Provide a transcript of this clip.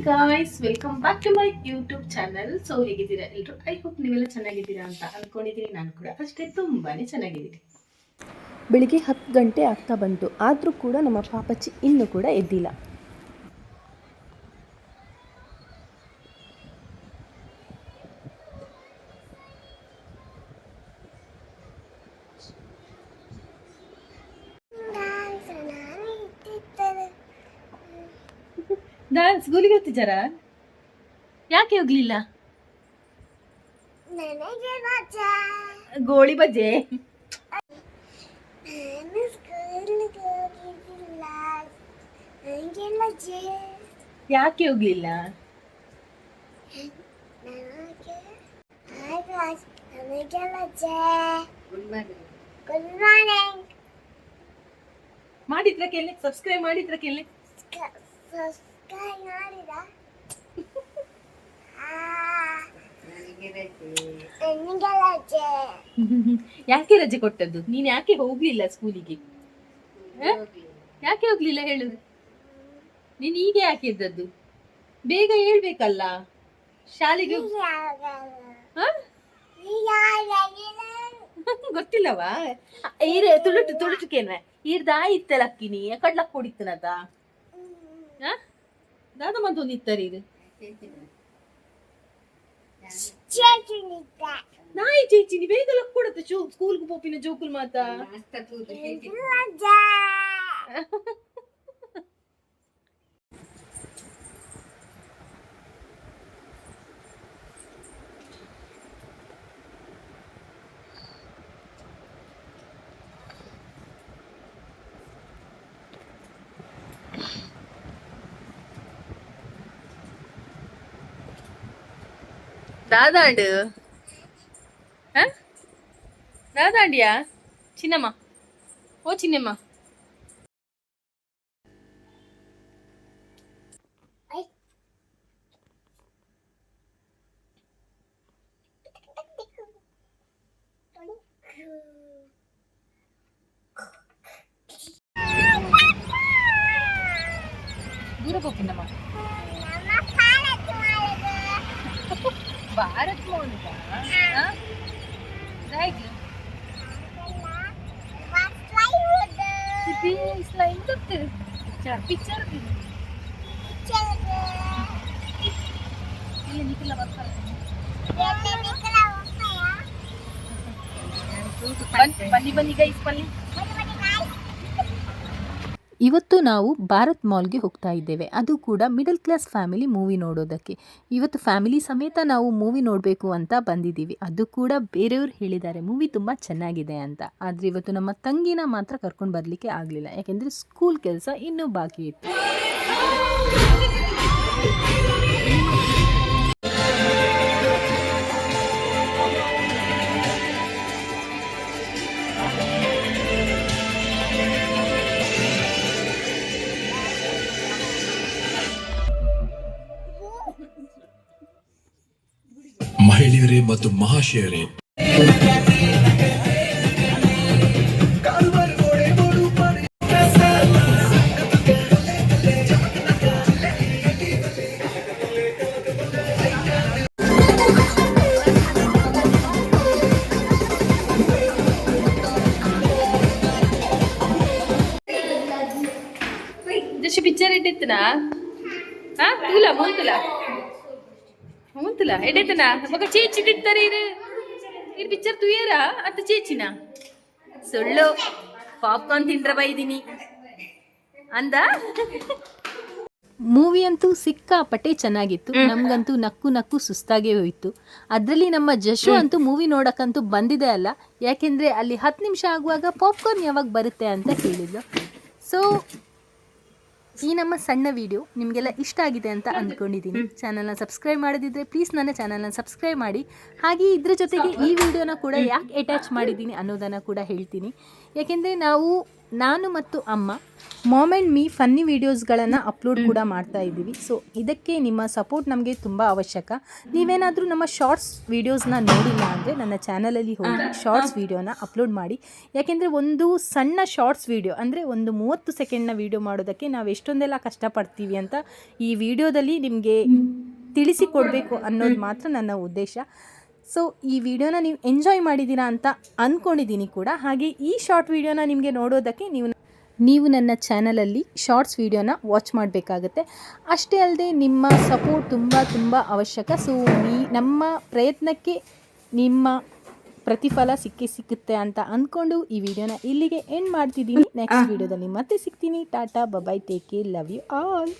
Guys welcome back to my YouTube channel so ಹೇಗಿದ್ದೀರಾ ಎಲ್ಲರೂ I hope ನೀವೆಲ್ಲ ಚೆನ್ನಾಗಿದ್ದೀರಾ ಅಂತ ಅನ್ಕೊಂಡಿದ್ದೀನಿ. ನಾನು ಕೂಡ ಅಷ್ಟೇ ತುಂಬಾನೇ ಚೆನ್ನಾಗಿದ್ದೀನಿ. ಬೆಳಿಗ್ಗೆ ಹತ್ತು ಗಂಟೆ ಆಗ್ತಾ ಬಂತು. ಆದರೂ ಕೂಡ ನಮ್ಮ ಪಾಪಚ್ಚಿ ಇನ್ನೂ ಕೂಡ ಎದ್ದಿಲ್ಲ. ನಾನು ಸ್ಕೂಲಿಗೆ ಹೋಗ್ತಿದ್ದಾರ? ಯಾಕೆ ಹೋಗ್ಲಿಲ್ಲ? ನನಗೆ ರಜಾ ಗೋಳಿ ಬಜೆ ನಾನು ಸ್ಕೂಲ್ಗೆ ಹೋಗಿದ್ದಿಲ್ಲ. ನನಗೆ ರಜೆ ಯಾಕೆ ಹೋಗ್ಲಿಲ್ಲ? ನನಗೆ ಆಕಾಶ್ ನನಗೆ ರಜೆ ಗುಡ್ ಮಾರ್ನಿಂಗ್ ಮಾಡಿದ್ರ ಕೇಳಿ ಸಬ್ಸ್ಕ್ರೈಬ್ ಮಾಡಿದ್ರ ಕೇಳಿ ಯಾಕೆ ರಜೆ ಕೊಟ್ಟದ್ದು? ನೀನ್ ಯಾಕೆ ಹೋಗ್ಲಿಲ್ಲ ಸ್ಕೂಲಿಗೆ ಯಾಕೆ ಹೋಗ್ಲಿಲ್ಲ ಹೇಳು? ನೀನ್ ಈಗ ಯಾಕೆ ಇದ್ದದ್ದು ಬೇಗ ಹೇಳ್ಬೇಕಲ್ಲ. ಶಾಲೆಗೆ ಹ? ಗೊತ್ತಿಲ್ಲವಾ? ಈರ ತುಳುಟು ತುಳುಟುಕೇನ್ವೆ ಈರ್ದ ಅಕ್ಕಿನಿ ಕಡ್ಲಕ್ ಹೊಡಿತನದ ದಾದ ಮಂತೊಂದು ಇತ್ತರಿ ಇದು ನಾಯಿ ಚೇಚಿನಿ ಬೇಗ ಲಕ್ ಕೊಡತ್ತೆ ಸ್ಕೂಲ್ಗೆ ಪೋಪಿನ ಜೋಕುಲ್ ಮಾತ ದಾದಾಂಡು దాదాండు దాదాండియా చిన్నమ్మా ఓ చిన్నమ్మా దూరపోతుందమ్మా भारत में उनका राइट ఇది స్లైమ్ తప్పు పిక్చర్ పిక్చర్ ఎన్నికల వస్తాయి బన్నీ బన్నీ గైస్ పల్లి ಇವತ್ತು ನಾವು ಭಾರತ್ ಮಾಲ್ಗೆ ಹೋಗ್ತಾ ಇದ್ದೇವೆ. ಅದು ಕೂಡ ಮಿಡಲ್ ಕ್ಲಾಸ್ ಫ್ಯಾಮಿಲಿ ಮೂವಿ ನೋಡೋದಕ್ಕೆ. ಇವತ್ತು ಫ್ಯಾಮಿಲಿ ಸಮೇತ ನಾವು ಮೂವಿ ನೋಡಬೇಕು ಅಂತ ಬಂದಿದ್ದೀವಿ. ಅದು ಕೂಡ ಬೇರೆಯವರು ಹೇಳಿದ್ದಾರೆ, ಮೂವಿ ತುಂಬ ಚೆನ್ನಾಗಿದೆ ಅಂತ. ಆದರೆ ಇವತ್ತು ನಮ್ಮ ತಂಗಿನ ಮಾತ್ರ ಕರ್ಕೊಂಡು ಬರಲಿಕ್ಕೆ ಆಗಲಿಲ್ಲ. ಯಾಕೆಂದರೆ ಸ್ಕೂಲ್ ಕೆಲಸ ಇನ್ನೂ ಬಾಕಿ ಇತ್ತು. ಮಹಿಳೆಯರೇ ಮತ್ತು ಮಹಾಶಯರೇ जशी पिक्चर एटेतना हा तुला म्हणून तुला ಹೌದಲ್ಲ? ಎಡೆತನ? ಮಗ ಚೇಚಿ ಪಿಕ್ಚರ್ ಅಂತ ಚೇಚಿನ. ಸುಳ್ಳು. ಪಾಪ್ಕಾರ್ನ್ ತಿಂದ್ರ ಬೈದಿನಿ ಅಂದ? ಮೂವಿ ಅಂತೂ ಸಿಕ್ಕಾಪಟ್ಟೆ ಚೆನ್ನಾಗಿತ್ತು. ನಮ್ಗಂತೂ ನಕ್ಕು ನಕ್ಕು ಸುಸ್ತಾಗೇ ಹೋಯ್ತು. ಅದರಲ್ಲಿ ನಮ್ಮ ಜಶು ಅಂತೂ ಮೂವಿ ನೋಡಕ್ಕಂತೂ ಬಂದಿದೆ ಅಲ್ಲ. ಯಾಕೆಂದ್ರೆ ಅಲ್ಲಿ ಹತ್ತು ನಿಮಿಷ ಆಗುವಾಗ ಪಾಪ್ಕಾರ್ನ್ ಯಾವಾಗ ಬರುತ್ತೆ ಅಂತ ಕೇಳಿದ್ಲು. ಸೊ ಈ ನಮ್ಮ ಸಣ್ಣ ವಿಡಿಯೋ ನಿಮಗೆಲ್ಲ ಇಷ್ಟ ಆಗಿದೆ ಅಂತ ಅಂದ್ಕೊಂಡಿದ್ದೀನಿ ಚಾನಲ್ನ ಸಬ್ಸ್ಕ್ರೈಬ್ ಮಾಡಿದ್ರೆ ಪ್ಲೀಸ್ ನನ್ನ ಚಾನಲ್ನ ಸಬ್ಸ್ಕ್ರೈಬ್ ಮಾಡಿ. ಹಾಗೆ ಇದ್ರ ಜೊತೆಗೆ ಈ ವಿಡಿಯೋನ ಕೂಡ ಯಾಕೆ ಅಟ್ಯಾಚ್ ಮಾಡಿದ್ದೀನಿ ಅನ್ನೋದನ್ನು ಕೂಡ ಹೇಳ್ತೀನಿ. ಯಾಕೆಂದರೆ ನಾವು ನಾನು ಮತ್ತು ಅಮ್ಮ ಮಾಮ್ ಆ್ಯಂಡ್ ಮೀ ಫನ್ನಿ ವೀಡಿಯೋಸ್ಗಳನ್ನು ಅಪ್ಲೋಡ್ ಕೂಡ ಮಾಡ್ತಾ ಇದ್ದೀವಿ. ಸೊ ಇದಕ್ಕೆ ನಿಮ್ಮ ಸಪೋರ್ಟ್ ನಮಗೆ ತುಂಬ ಅವಶ್ಯಕ. ನೀವೇನಾದರೂ ನಮ್ಮ ಶಾರ್ಟ್ಸ್ ವೀಡಿಯೋಸ್ನ ನೋಡಿಲ್ಲ ಅಂದರೆ ನನ್ನ ಚಾನಲಲ್ಲಿ ಹೋಗಿ ಶಾರ್ಟ್ಸ್ ವೀಡಿಯೋನ ಅಪ್ಲೋಡ್ ಮಾಡಿ. ಯಾಕೆಂದರೆ ಒಂದು ಸಣ್ಣ ಶಾರ್ಟ್ಸ್ ವೀಡಿಯೋ ಅಂದರೆ ಒಂದು ಮೂವತ್ತು ಸೆಕೆಂಡ್ನ ವೀಡಿಯೋ ಮಾಡೋದಕ್ಕೆ ನಾವು ಎಷ್ಟೊಂದೆಲ್ಲ ಕಷ್ಟಪಡ್ತೀವಿ ಅಂತ ಈ ವಿಡಿಯೋದಲ್ಲಿ ನಿಮಗೆ ತಿಳಿಸಿಕೊಡಬೇಕು ಅನ್ನೋದು ಮಾತ್ರ ನನ್ನ ಉದ್ದೇಶ. ಸೊ ಈ ವಿಡಿಯೋನ ನೀವು ಎಂಜಾಯ್ ಮಾಡಿದ್ದೀರಾ ಅಂತ ಅಂದ್ಕೊಂಡಿದ್ದೀನಿ ಕೂಡ. ಹಾಗೆ ಈ ಶಾರ್ಟ್ ವಿಡಿಯೋನ ನಿಮಗೆ ನೋಡೋದಕ್ಕೆ ನೀವು ನೀವು ನನ್ನ ಚಾನಲಲ್ಲಿ ಶಾರ್ಟ್ಸ್ ವಿಡಿಯೋನ ವಾಚ್ ಮಾಡಬೇಕಾಗತ್ತೆ. ಅಷ್ಟೇ ಅಲ್ಲದೆ ನಿಮ್ಮ ಸಪೋರ್ಟ್ ತುಂಬ ತುಂಬ ಅವಶ್ಯಕ. ಸೊ ನೀ ನಮ್ಮ ಪ್ರಯತ್ನಕ್ಕೆ ನಿಮ್ಮ ಪ್ರತಿಫಲ ಸಿಕ್ಕೇ ಸಿಕ್ಕುತ್ತೆ ಅಂತ ಅಂದ್ಕೊಂಡು ಈ ವಿಡಿಯೋನ ಇಲ್ಲಿಗೆ ಎಂಡ್ ಮಾಡ್ತಿದ್ದೀನಿ. ನೆಕ್ಸ್ಟ್ ವಿಡಿಯೋದಲ್ಲಿ ಮತ್ತೆ ಸಿಗ್ತೀನಿ. Tata bye bye take care love you all